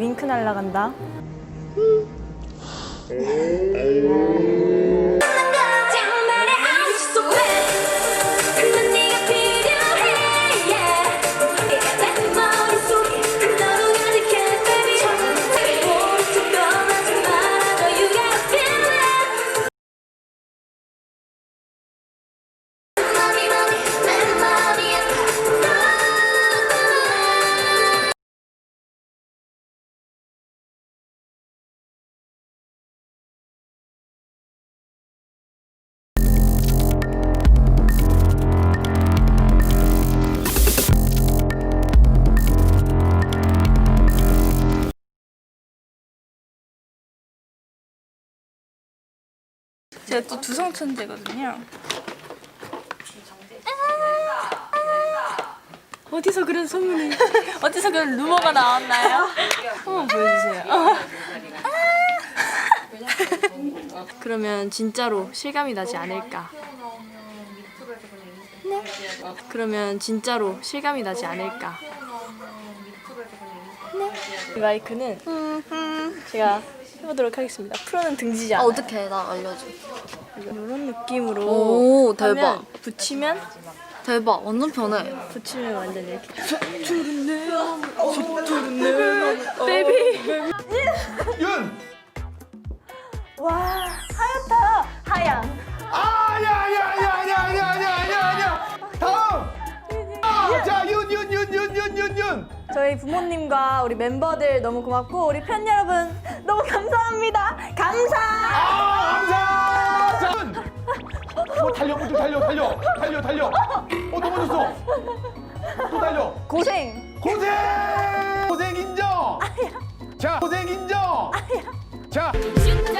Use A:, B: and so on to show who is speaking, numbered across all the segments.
A: 윙크 날라간다. 제가 또 두성천재거든요. 어디서 그런 소문이? 어디서 그런 루머가 나왔나요? 한번 보여주세요. 그러면 진짜로 실감이 나지 않을까? 네. 그러면 진짜로 실감이 나지 않을까? 네. 이 마이크는 제가 해보도록 하겠습니다. 프로는 등지지 않아요.
B: 어떻게 나 알려줘.
A: 이런 느낌으로
B: 오, 대박.
A: 하면 붙이면
B: 대박. 완전 편해.
A: 붙이면 완전 이렇게 베이비
C: 윤!
A: 와 하얗다 하양 저희 부모님과 우리 멤버들 너무 고맙고 우리 팬 여러분 너무 감사합니다 감사
C: 아, 감사! 자, 윤! 뭐 달려, 뭐 달려, 달려, 달려, 달려. 어, 넘어졌어. 또 달려.
A: 고생
C: 고생! 고생 인정! 자, 고생 인정! 자,
D: don't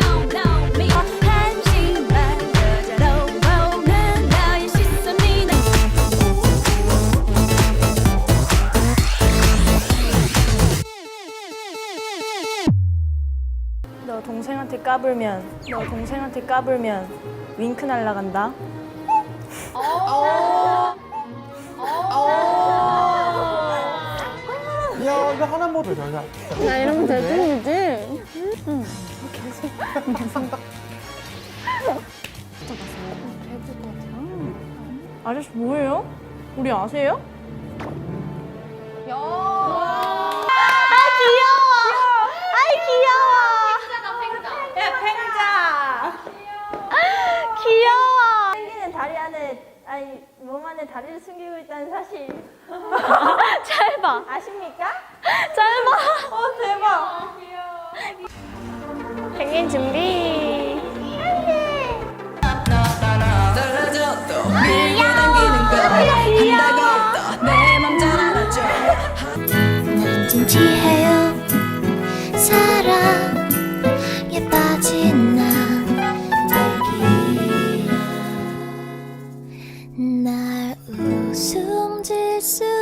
A: 너 동생한테 까불면 너 동생한테 까불면 윙크 날라간다
C: 야, 이거 하나 먹어, 자, 자.
A: 아저씨 뭐예요? 우리 아세요?
B: 귀
A: 아니 몸 안에 다리를 숨기고 있다는 사실
B: 짧아.
A: 아십니까?
B: 짧아.
A: 어 대박. 펭귄 준비.
D: 날 웃음 질수 있